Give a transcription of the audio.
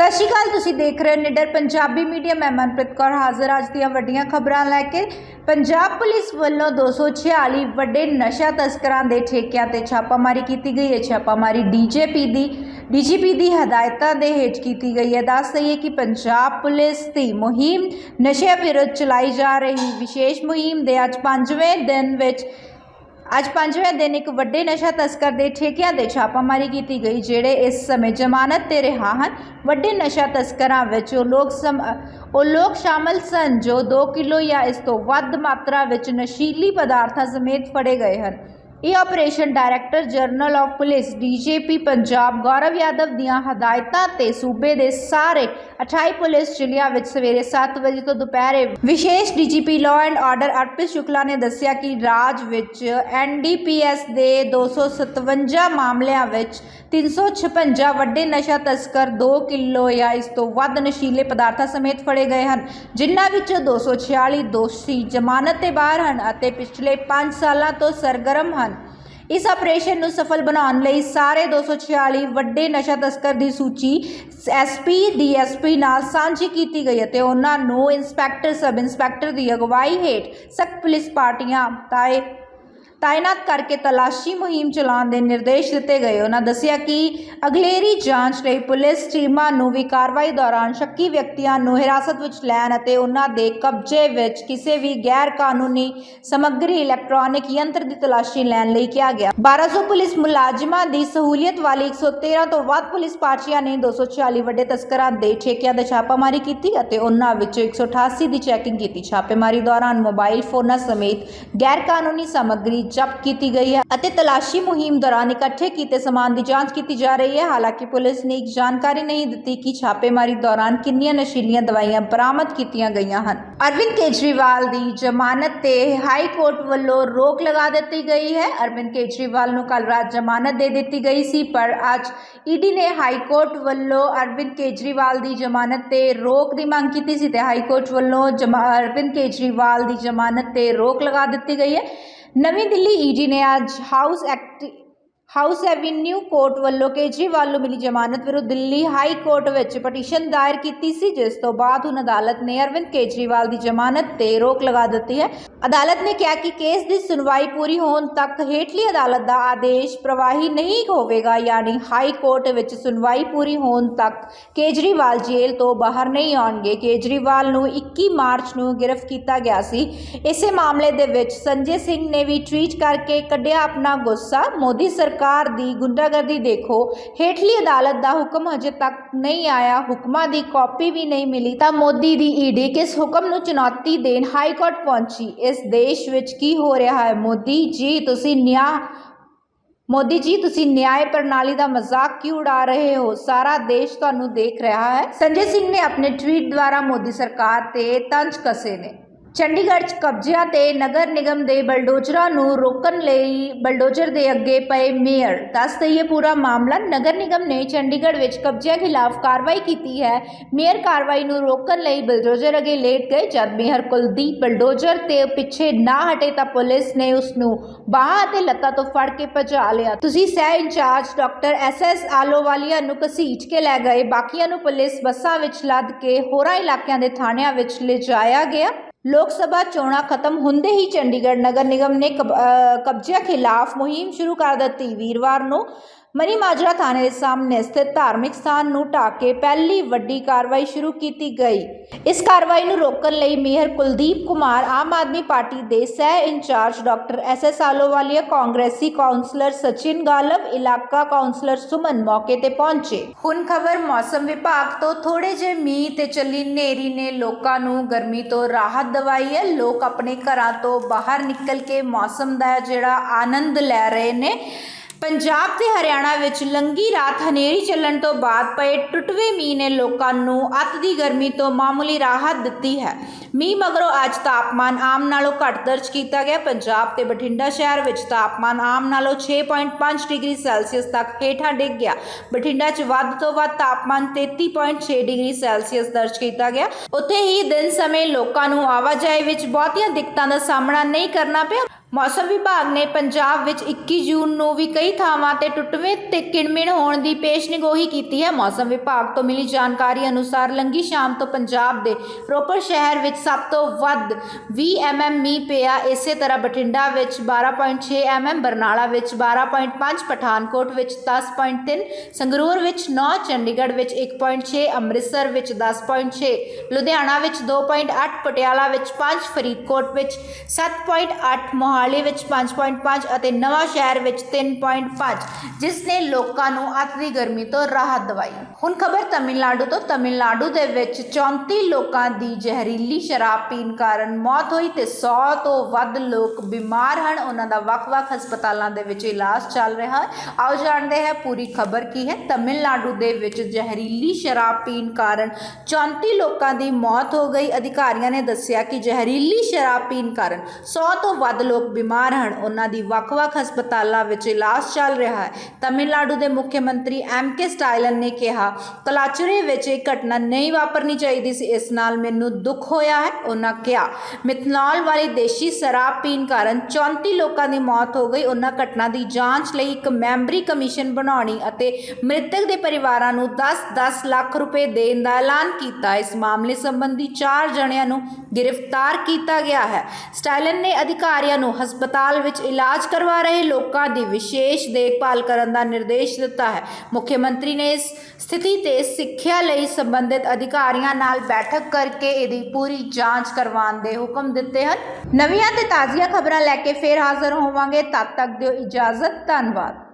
ਸਤਿ ਸ਼੍ਰੀ ਅਕਾਲ, ਤੁਸੀਂ ਦੇਖ ਰਹੇ ਹੋ ਨਿਡਰ ਪੰਜਾਬੀ ਮੀਡੀਆ। ਮੈਂ ਮਨਪ੍ਰੀਤ ਕੌਰ ਹਾਜ਼ਰ ਅੱਜ ਦੀਆਂ ਵੱਡੀਆਂ ਖਬਰਾਂ ਲੈ ਕੇ ਪੰਜਾਬ ਪੁਲਿਸ ਵੱਲੋਂ 246 ਵੱਡੇ ਨਸ਼ਾ ਤਸਕਰਾਂ ਦੇ ਠੇਕਿਆਂ ਤੇ ਛਾਪਾਮਾਰੀ ਕੀਤੀ ਗਈ ਹੈ। ਛਾਪਾਮਾਰੀ ਡੀਜੇਪੀ ਦੀ ਡੀਜੀਪੀ ਦੀ ਹਦਾਇਤਾਂ ਦੇ ਹੇਠ ਕੀਤੀ ਗਈ ਹੈ। ਦੱਸ ਦਈਏ ਕਿ ਪੰਜਾਬ ਪੁਲਿਸ ਦੀ ਮੁਹਿੰਮ ਨਸ਼ੇ ਵਿਰੁੱਧ ਚਲਾਈ ਜਾ ਰਹੀ ਵਿਸ਼ੇਸ਼ ਮੁਹਿੰਮ ਦੇ ਅੱਜ 5ਵੇਂ ਦਿਨ ਵਿੱਚ ਅੱਜ ਪੰਜਵੇਂ ਦਿਨ ਇੱਕ ਵੱਡੇ ਨਸ਼ਾ ਤਸਕਰ ਦੇ ਠੇਕਿਆਂ ਤੇ ਛਾਪਾਮਾਰੀ ਕੀਤੀ ਗਈ, ਜਿਹੜੇ ਇਸ ਸਮੇਂ ਜ਼ਮਾਨਤ ਤੇ ਰਿਹਾ ਹਨ। ਵੱਡੇ ਨਸ਼ਾ ਤਸਕਰਾਂ ਵਿੱਚ ਉਹ ਲੋਕ ਸਮ, ਉਹ ਲੋਕ ਸ਼ਾਮਲ ਸਨ ਜੋ 2 ਕਿਲੋ ਜਾਂ ਇਸ ਤੋਂ ਵੱਧ ਮਾਤਰਾ ਵਿੱਚ ਨਸ਼ੀਲੀ ਪਦਾਰਥਾਂ ਸਮੇਤ ਫੜੇ ਗਏ ਹਨ। ਇਹ operation director general of police DGP Punjab Gaurav Yadav ਦੀਆਂ ਹਦਾਇਤਾਂ ਤੇ ਸੂਬੇ ਦੇ ਸਾਰੇ 28 ਪੁਲਿਸ ਜ਼ਿਲ੍ਹਿਆਂ ਵਿੱਚ ਸਵੇਰੇ 7 ਵਜੇ ਤੋਂ ਦੁਪਹਿਰੇ ਵਿਸ਼ੇਸ਼ DGP law and order Arpit Shukla ਨੇ ਦੱਸਿਆ ਕਿ ਰਾਜ ਵਿੱਚ ਐਨਡੀਪੀਐਸ ਦੇ 257 ਮਾਮਲਿਆਂ ਵਿੱਚ 356 ਵੱਡੇ ਨਸ਼ਾ ਤਸਕਰ 2 ਕਿਲੋ ਜਾਂ ਇਸ ਤੋਂ ਵੱਧ ਨਸ਼ੀਲੇ ਪਦਾਰਥਾਂ ਸਮੇਤ ਫੜੇ ਗਏ ਹਨ, ਜਿਨ੍ਹਾਂ ਵਿੱਚੋਂ 246 ਦੋਸ਼ੀ ਜ਼ਮਾਨਤ ਤੇ ਬਾਹਰ ਹਨ ਅਤੇ ਪਿਛਲੇ 5 ਸਾਲਾਂ ਤੋਂ ਸਰਗਰਮ ਹਨ। ਇਸ ਆਪਰੇਸ਼ਨ ਨੂੰ ਸਫਲ ਬਣਾਉਣ ਲਈ ਸਾਰੇ 246 ਵੱਡੇ ਨਸ਼ਾ ਤਸਕਰ ਦੀ ਸੂਚੀ ਐਸਪੀ ਡੀਐਸਪੀ ਨਾਲ ਸਾਂਝੀ ਕੀਤੀ ਗਈ ਅਤੇ ਉਹਨਾਂ ਨੂੰ ਇੰਸਪੈਕਟਰ ਸਬ ਇੰਸਪੈਕਟਰ ਦੀ ਅਗਵਾਈ ਹੇਠ ਸਖਤ ਪੁਲਿਸ ਪਾਰਟੀਆਂ ਤਾਏ ਤਾਇਨਾਤ ਕਰਕੇ ਤਲਾਸ਼ੀ ਮੁਹਿੰਮ ਚਲਾਉਣ ਦੇ ਨਿਰਦੇਸ਼ ਦਿੱਤੇ ਗਏ। ਉਹਨਾਂ ਦੱਸਿਆ ਕਿ ਅਗਲੇਰੀ ਜਾਂਚ ਲਈ ਪੁਲਿਸ ਟੀਮਾਂ ਨੂੰ ਵੀ ਕਾਰਵਾਈ ਦੌਰਾਨ ਸ਼ੱਕੀ ਵਿਅਕਤੀਆਂ ਨੂੰ ਹਿਰਾਸਤ ਵਿੱਚ ਲੈਣ ਅਤੇ ਉਹਨਾਂ ਦੇ ਕਬਜ਼ੇ ਵਿੱਚ ਕਿਸੇ ਵੀ ਗੈਰ ਕਾਨੂੰਨੀ ਸਮੱਗਰੀ ਇਲੈਕਟ੍ਰੋਨਿਕ ਯੰਤਰ ਦੀ ਤਲਾਸ਼ੀ ਲੈਣ ਲਈ ਕਿਹਾ ਗਿਆ। 1200 ਪੁਲਿਸ ਮੁਲਾਜ਼ਮਾਂ ਦੀ ਸਹੂਲੀਅਤ ਵਾਲੀ 113 ਤੋਂ ਵੱਧ ਪੁਲਿਸ ਪਾਰਟੀਆਂ ਨੇ 240 ਵੱਡੇ ਤਸਕਰਾਂ ਦੇ ਠੇਕਿਆਂ ਤੇ ਛਾਪਾਮਾਰੀ ਕੀਤੀ ਅਤੇ ਉਹਨਾਂ ਵਿੱਚੋਂ 188 ਦੀ ਚੈਕਿੰਗ ਕੀਤੀ। ਛਾਪੇਮਾਰੀ ਦੌਰਾਨ ਮੋਬਾਈਲ ਫੋਨਾਂ ਸਮੇਤ ਗੈਰ ਕਾਨੂੰਨੀ ਸਮੱਗਰੀ ਜ਼ਬਤ ਕੀਤੀ ਗਈ ਹੈ ਅਤੇ ਤਲਾਸ਼ੀ ਮੁਹਿੰਮ ਦੌਰਾਨ ਇਕੱਠੇ ਕੀਤੇ ਸਮਾਨ ਦੀ ਜਾਂਚ ਕੀਤੀ ਜਾ ਰਹੀ ਹੈ ਹਾਲਾਂਕਿ ਪੁਲਿਸ ਨੇ ਇੱਕ ਜਾਣਕਾਰੀ ਨਹੀਂ ਦਿੱਤੀ ਕਿ ਛਾਪੇਮਾਰੀ ਦੌਰਾਨ ਕਿੰਨੀਆਂ ਨਸ਼ੀਲੀਆਂ ਦਵਾਈਆਂ ਬਰਾਮਦ ਕੀਤੀਆਂ ਗਈਆਂ ਹਨ ਅਰਵਿੰਦ ਕੇਜਰੀਵਾਲ ਦੀ ਜ਼ਮਾਨਤ ਤੇ ਹਾਈ ਕੋਰਟ ਵੱਲੋਂ ਰੋਕ ਲਗਾ ਦਿੱਤੀ ਗਈ ਹੈ ਅਰਵਿੰਦ ਕੇਜਰੀਵਾਲ ਨੂੰ ਕੱਲ ਰਾਤ ਜ਼ਮਾਨਤ ਦੇ ਦਿੱਤੀ ਗਈ ਸੀ ਪਰ ਅੱਜ ਈਡੀ ਨੇ ਹਾਈ ਕੋਰਟ ਵੱਲੋਂ ਅਰਵਿੰਦ ਕੇਜਰੀਵਾਲ ਦੀ ਜ਼ਮਾਨਤ ਤੇ ਰੋਕ ਦੀ ਮੰਗ ਕੀਤੀ ਸੀ ਤੇ ਹਾਈ ਕੋਰਟ ਵੱਲੋਂ ਜਮਾ- ਅਰਵਿੰਦ ਕੇਜਰੀਵਾਲ ਦੀ ਜ਼ਮਾਨਤ ਤੇ ਰੋਕ ਲਗਾ ਦਿੱਤੀ ਗਈ ਹੈ ਨਵੀਂ ਦਿੱਲੀ ਈਡੀ ਨੇ ਅੱਜ house act house avenue court ਵੱਲੋਂ ਕੇਜਰੀਵਾਲ ਨੂੰ ਮਿਲੀ ਜ਼ਮਾਨਤ ਵਿਰੁੱਧ ਦਿੱਲੀ ਹਾਈ ਕੋਰਟ ਵਿੱਚ ਪਟੀਸ਼ਨ ਦਾਇਰ ਕੀਤੀ ਸੀ, ਜਿਸ ਤੋਂ ਬਾਅਦ ਹੁਣ ਅਦਾਲਤ ਨੇ ਅਰਵਿੰਦ ਕੇਜਰੀਵਾਲ ਦੀ ਜ਼ਮਾਨਤ ਤੇ ਰੋਕ ਲਗਾ ਦਿੱਤੀ ਹੈ। ਅਦਾਲਤ ਨੇ ਕਿਹਾ ਕਿ ਕੇਸ ਦੀ ਸੁਣਵਾਈ ਪੂਰੀ ਹੋਣ ਤੱਕ ਹੇਠਲੀ ਅਦਾਲਤ ਦਾ ਆਦੇਸ਼ ਪ੍ਰਵਾਹੀ ਨਹੀਂ ਹੋਵੇਗਾ, ਯਾਨੀ ਹਾਈ ਕੋਰਟ ਵਿੱਚ ਸੁਣਵਾਈ ਪੂਰੀ ਹੋਣ ਤੱਕ ਕੇਜਰੀਵਾਲ ਜੇਲ੍ਹ ਤੋਂ ਬਾਹਰ ਨਹੀਂ ਆਉਣਗੇ। ਕੇਜਰੀਵਾਲ ਨੂੰ 21 ਮਾਰਚ ਨੂੰ ਗ੍ਰਿਫਤ ਕੀਤਾ ਗਿਆ ਸੀ। ਇਸੇ ਮਾਮਲੇ ਦੇ ਵਿੱਚ ਸੰਜੇ ਸਿੰਘ ਨੇ ਵੀ ਟਵੀਟ ਕਰਕੇ ਕੱਢਿਆ ਆਪਣਾ ਗੁੱਸਾ। ਮੋਦੀ ਸਰਕਾਰ ਦੀ ਗੁੰਡਾਗਰਦੀ ਦੇਖੋ, ਹੇਠਲੀ ਅਦਾਲਤ ਦਾ ਹੁਕਮ ਹਜੇ ਤੱਕ ਨਹੀਂ ਆਇਆ, ਹੁਕਮਾਂ ਦੀ ਕਾਪੀ ਵੀ ਨਹੀਂ ਮਿਲੀ ਤਾਂ ਮੋਦੀ ਦੀ ਈਡੀ ਕਿਸ ਹੁਕਮ ਨੂੰ ਚੁਣੌਤੀ ਦੇਣ ਹਾਈ ਕੋਰਟ ਪਹੁੰਚੀ? ਇਸ ਦੇਸ਼ ਵਿੱਚ ਕੀ ਹੋ ਰਿਹਾ ਹੈ? ਮੋਦੀ ਜੀ, ਤੁਸੀਂ ਨਿਆਂ ਮੋਦੀ ਜੀ, ਤੁਸੀਂ ਨਿਆਂ ਪ੍ਰਣਾਲੀ ਦਾ ਮਜ਼ਾਕ ਕਿਉਂ ਉਡਾ ਰਹੇ ਹੋ? ਸਾਰਾ ਦੇਸ਼ ਤੁਹਾਨੂੰ ਦੇਖ ਰਿਹਾ ਹੈ। ਸੰਜੇ ਸਿੰਘ ਨੇ ਆਪਣੇ ਟਵੀਟ ਦੁਆਰਾ ਮੋਦੀ ਸਰਕਾਰ ਤੇ ਤੰਜ ਕਸੇ ਨੇ। ਚੰਡੀਗੜ੍ਹ 'ਚ ਕਬਜ਼ਿਆਂ ਤੇ ਨਗਰ ਨਿਗਮ ਦੇ ਬਲਡੋਜ਼ਰਾਂ ਨੂੰ ਰੋਕਣ ਲਈ ਬਲਡੋਜ਼ਰ ਦੇ ਅੱਗੇ ਪਏ ਮੇਅਰ। ਦੱਸ ਦਈਏ ਪੂਰਾ ਮਾਮਲਾ, ਨਗਰ ਨਿਗਮ ਨੇ ਚੰਡੀਗੜ੍ਹ ਵਿੱਚ ਕਬਜ਼ਿਆਂ ਖਿਲਾਫ ਕਾਰਵਾਈ ਕੀਤੀ ਹੈ। ਮੇਅਰ ਕਾਰਵਾਈ ਨੂੰ ਰੋਕਣ ਲਈ ਬਲਡੋਜ਼ਰ ਅੱਗੇ ਲੇਟ ਗਏ, ਜਦ ਮੇਅਰ ਕੁਲਦੀਪ ਬਲਡੋਜ਼ਰ ਤੇ ਪਿੱਛੇ ਨਾ ਹਟੇ ਤਾਂ ਪੁਲਿਸ ਨੇ ਉਸ ਨੂੰ ਬਾਹਾਂ ਅਤੇ ਲੱਤਾਂ ਤੋਂ ਫੜ ਕੇ ਭਜਾ ਲਿਆ। ਤੁਸੀਂ ਸਹਿ incharge doctor S S Ahluwalia ਨੂੰ ਘਸੀਟ ਕੇ ਲੈ ਗਏ। ਬਾਕੀਆਂ ਨੂੰ ਪੁਲਿਸ ਬੱਸਾਂ ਵਿੱਚ ਲੱਦ ਕੇ ਹੋਰਾਂ ਇਲਾਕਿਆਂ ਦੇ ਥਾਣਿਆਂ ਵਿੱਚ ਲਿਜਾਇਆ ਗਿਆ। ਲੋਕ ਸਭਾ ਚੋਣਾਂ ਖਤਮ ਹੁੰਦੇ ਹੀ ਚੰਡੀਗੜ੍ਹ ਨਗਰ ਨਿਗਮ ਨੇ ਕਬ- ਅਹ ਕਬਜ਼ਿਆਂ ਖਿਲਾਫ ਮੁਹਿੰਮ ਸ਼ੁਰੂ ਕਰ ਦਿੱਤੀ। ਵੀਰਵਾਰ ਨੂੰ ਮਨੀ ਮਾਜਰਾ ਥਾਣੇ ਦੇ ਸਾਹਮਣੇ ਸਥਿਤ ਧਾਰਮਿਕ ਸਥਾਨ ਨੂੰ ਢਾਹ ਕੇ ਪਹਿਲੀ ਵੱਡੀ ਕਾਰਵਾਈ ਸ਼ੁਰੂ ਕੀਤੀ ਗਈ। ਇਸ ਕਾਰਵਾਈ ਨੂੰ ਰੋਕਣ ਲਈ ਮੇਅਰ ਕੁਲਦੀਪ ਕੁਮਾਰ ਆਮ ਆਦਮੀ ਪਾਰਟੀ ਦੇ ਸਹਿ incharge doctor S S Ahluwalia, ਕਾਂਗਰਸੀ ਕਾਉਂਸਲਰ ਸਚਿਨ ਗਾਲਵ, ਇਲਾਕਾ ਕਾਉਂਸਲਰ ਸੁਮਨ ਮੌਕੇ ਤੇ ਪਹੁੰਚੇ। ਹੁਣ ਖਬਰ ਮੌਸਮ ਵਿਭਾਗ ਤੋਂ ਥੋੜੇ ਜਿਹੇ ਮੀਂਹ ਤੇ ਚੱਲੀ ਨੇਰੀ ਨੇ ਲੋਕਾਂ ਨੂੰ ਗਰਮੀ ਤੋਂ ਰਾਹਤ ਦਵਾਈ ਹੈ। ਲੋਕ ਆਪਣੇ ਘਰਾਂ ਤੋਂ ਬਾਹਰ ਨਿਕਲ ਕੇ ਮੌਸਮ ਦਾ ਜਿਹੜਾ ਆਨੰਦ ਲੈ ਰਹੇ ਨੇ। ਪੰਜਾਬ ਤੇ ਹਰਿਆਣਾ ਵਿੱਚ ਲੰਗੀ ਰਾਤ ਹਨੇਰੀ ਚੱਲਣ ਤੋਂ ਬਾਅਦ ਪਏ ਟੁੱਟਵੇਂ ਮੀਂਹ ਨੇ ਲੋਕਾਂ ਨੂੰ ਅੱਤ ਦੀ ਗਰਮੀ ਤੋਂ ਮਾਮੂਲੀ ਰਾਹਤ ਦਿੱਤੀ ਹੈ। ਮੀਂਹ ਮਗਰੋਂ ਅੱਜ ਤਾਪਮਾਨ ਆਮ ਨਾਲੋਂ ਘੱਟ ਦਰਜ ਕੀਤਾ ਗਿਆ। ਪੰਜਾਬ ਤੇ ਬਠਿੰਡਾ ਸ਼ਹਿਰ ਵਿੱਚ ਤਾਪਮਾਨ ਆਮ ਨਾਲੋਂ 6.5 ਡਿਗਰੀ ਸੈਲਸੀਅਸ ਤੱਕ ਹੇਠਾਂ ਡਿੱਗ ਗਿਆ। ਬਠਿੰਡਾ 'ਚ ਵੱਧ ਤੋਂ ਵੱਧ ਤਾਪਮਾਨ 33.6 ਡਿਗਰੀ ਸੈਲਸੀਅਸ ਦਰਜ ਕੀਤਾ ਗਿਆ। ਉੱਥੇ ਹੀ ਦਿਨ ਸਮੇਂ ਲੋਕਾਂ ਨੂੰ ਆਵਾਜਾਈ ਵਿੱਚ ਬਹੁਤੀਆਂ ਦਿੱਕਤਾਂ ਦਾ ਸਾਹਮਣਾ ਨਹੀਂ ਕਰਨਾ ਪਿਆ। ਮੌਸਮ ਵਿਭਾਗ ਨੇ ਪੰਜਾਬ ਵਿੱਚ 21 ਜੂਨ ਨੂੰ ਵੀ ਕਈ ਥਾਵਾਂ ਤੇ ਟੁੱਟਵੇਂ ਤੇ ਕਿਣਮਿਣ ਹੋਣ ਦੀ ਪੇਸ਼ਨਗੋਈ ਕੀਤੀ ਹੈ। ਮੌਸਮ ਵਿਭਾਗ ਤੋਂ ਮਿਲੀ ਜਾਣਕਾਰੀ ਅਨੁਸਾਰ ਲੰਗੀ ਸ਼ਾਮ ਤੋਂ ਪੰਜਾਬ ਦੇ ਰੋਪੜ ਸ਼ਹਿਰ ਵਿੱਚ ਸਭ ਤੋਂ ਵੱਧ 20 mm ਮੀਂਹ ਪਿਆ। ਇਸੇ ਤਰ੍ਹਾਂ ਬਠਿੰਡਾ ਵਿੱਚ 12.6 mm ਬਰਨਾਲਾ ਵਿੱਚ 12.5 ਪਠਾਨਕੋਟ ਵਿੱਚ 10.3 ਸੰਗਰੂਰ ਵਿੱਚ 9 ਚੰਡੀਗੜ੍ਹ ਵਿੱਚ 1.6 ਅੰਮ੍ਰਿਤਸਰ ਵਿੱਚ 10.6 ਲੁਧਿਆਣਾ ਵਿੱਚ 2.8 ਪਟਿਆਲਾ ਵਿੱਚ 5 ਫਰੀਦਕੋਟ ਵਿੱਚ 7.8 ਮੋਹਾਲੀ ਵਿੱਚ 5.5 ਅਤੇ ਨਵਾਂ ਸ਼ਹਿਰ ਵਿੱਚ 3.5 ਜਿਸ ਨੇ ਲੋਕਾਂ ਨੂੰ ਅੱਤ ਦੀ ਗਰਮੀ ਤੋਂ ਰਾਹਤ ਦਵਾਈ। ਹੁਣ ਖਬਰ ਤਮਿਲਨਾਡੂ ਤੋਂ। ਤਮਿਲਨਾਡੂ ਦੇ ਵਿੱਚ 34 ਲੋਕਾਂ ਦੀ ਜ਼ਹਿਰੀਲੀ ਸ਼ਰਾਬ ਪੀਣ ਕਾਰਨ ਮੌਤ ਹੋਈ ਤੇ 100 ਤੋਂ ਵੱਧ ਲੋਕ ਬਿਮਾਰ ਹਨ। ਉਹਨਾਂ ਦਾ ਵੱਖ-ਵੱਖ ਹਸਪਤਾਲਾਂ ਦੇ ਵਿੱਚ ਇਲਾਜ ਚੱਲ ਰਿਹਾ ਹੈ। ਆਓ ਜਾਣਦੇ ਹਾਂ ਪੂਰੀ ਖਬਰ ਕੀ ਹੈ। ਤਮਿਲਨਾਡੂ ਦੇ ਵਿੱਚ ਜ਼ਹਿਰੀਲੀ ਸ਼ਰਾਬ ਪੀਣ ਕਾਰਨ 34 ਲੋਕਾਂ ਦੀ ਮੌਤ ਹੋ ਗਈ। ਅਧਿਕਾਰੀਆਂ ਨੇ ਦੱਸਿਆ ਕਿ ਜ਼ਹਿਰੀਲੀ ਸ਼ਰਾਬ ਪੀਣ ਕਾਰਨ 100 ਤੋਂ ਵੱਧ ਲੋਕ ਬਿਮਾਰ ਹਨ। ਉਹਨਾਂ ਦੀ ਵੱਖ-ਵੱਖ ਹਸਪਤਾਲਾਂ ਵਿੱਚ ਇਲਾਜ ਚੱਲ ਰਿਹਾ ਹੈ। ਤਮਿਲਨਾਡੂ ਦੇ ਮੁੱਖ ਮੰਤਰੀ ਐਮ ਕੇ ਸਟਾਈਲਨ ਨੇ ਕਿਹਾ, ਕਲਾਚੁਰੇ ਵਿੱਚ ਇਹ ਘਟਨਾ ਨਹੀਂ ਵਾਪਰਨੀ ਚਾਹੀਦੀ ਸੀ। ਇਸ ਨਾਲ ਮੈਨੂੰ ਦੁੱਖ ਹੋਇਆ ਹੈ, ਉਹਨਾਂ ਕਿਹਾ। ਮਿਥਨੋਲ ਵਾਲੀ ਦੇਸ਼ੀ ਸ਼ਰਾਬ ਪੀਣ ਕਾਰਨ 34 ਲੋਕਾਂ ਦੀ ਮੌਤ ਹੋ ਗਈ। ਉਹਨਾਂ ਘਟਨਾ ਦੀ ਜਾਂਚ ਲਈ ਇੱਕ ਮੈਂਬਰੀ ਕਮਿਸ਼ਨ ਬਣਾਉਣੀ ਅਤੇ ਮ੍ਰਿਤਕ ਦੇ ਪਰਿਵਾਰਾਂ ਨੂੰ 10-10 ਲੱਖ ਰੁਪਏ ਦੇਣ ਦਾ ਐਲਾਨ ਕੀਤਾ। ਇਸ ਮਾਮਲੇ ਸੰਬੰਧੀ ਚਾਰ ਜਣਿਆਂ ਨੂੰ ਗ੍ਰਿਫਤਾਰ ਕੀਤਾ ਗਿਆ ਹੈ। ਸਟਾਈਲਨ ਨੇ ਅਧਿਕਾਰੀਆਂ ਨੂੰ ਹਸਪਤਾਲ ਵਿੱਚ ਇਲਾਜ ਕਰਵਾ ਰਹੇ ਲੋਕਾਂ ਦੀ ਵਿਸ਼ੇਸ਼ ਦੇਖਭਾਲ ਕਰਨ ਦਾ ਨਿਰਦੇਸ਼ ਦਿੱਤਾ ਹੈ। ਮੁੱਖ ਮੰਤਰੀ ਨੇ ਇਸ ਸਥਿਤੀ ਤੇ ਸਿੱਖਿਆ ਲਈ ਸੰਬੰਧਿਤ ਅਧਿਕਾਰੀਆਂ ਨਾਲ ਬੈਠਕ ਕਰਕੇ ਇਹਦੀ ਪੂਰੀ ਜਾਂਚ ਕਰਵਾਉਣ ਦੇ ਹੁਕਮ ਦਿੱਤੇ ਹਨ। ਨਵੀਆਂ ਤੇ ਤਾਜ਼ੀਆਂ ਖਬਰਾਂ ਲੈ ਕੇ ਫੇਰ ਹਾਜ਼ਰ ਹੋਵਾਂਗੇ। ਤਦ ਤੱਕ ਦਿਓ ਇਜਾਜ਼ਤ। ਧੰਨਵਾਦ।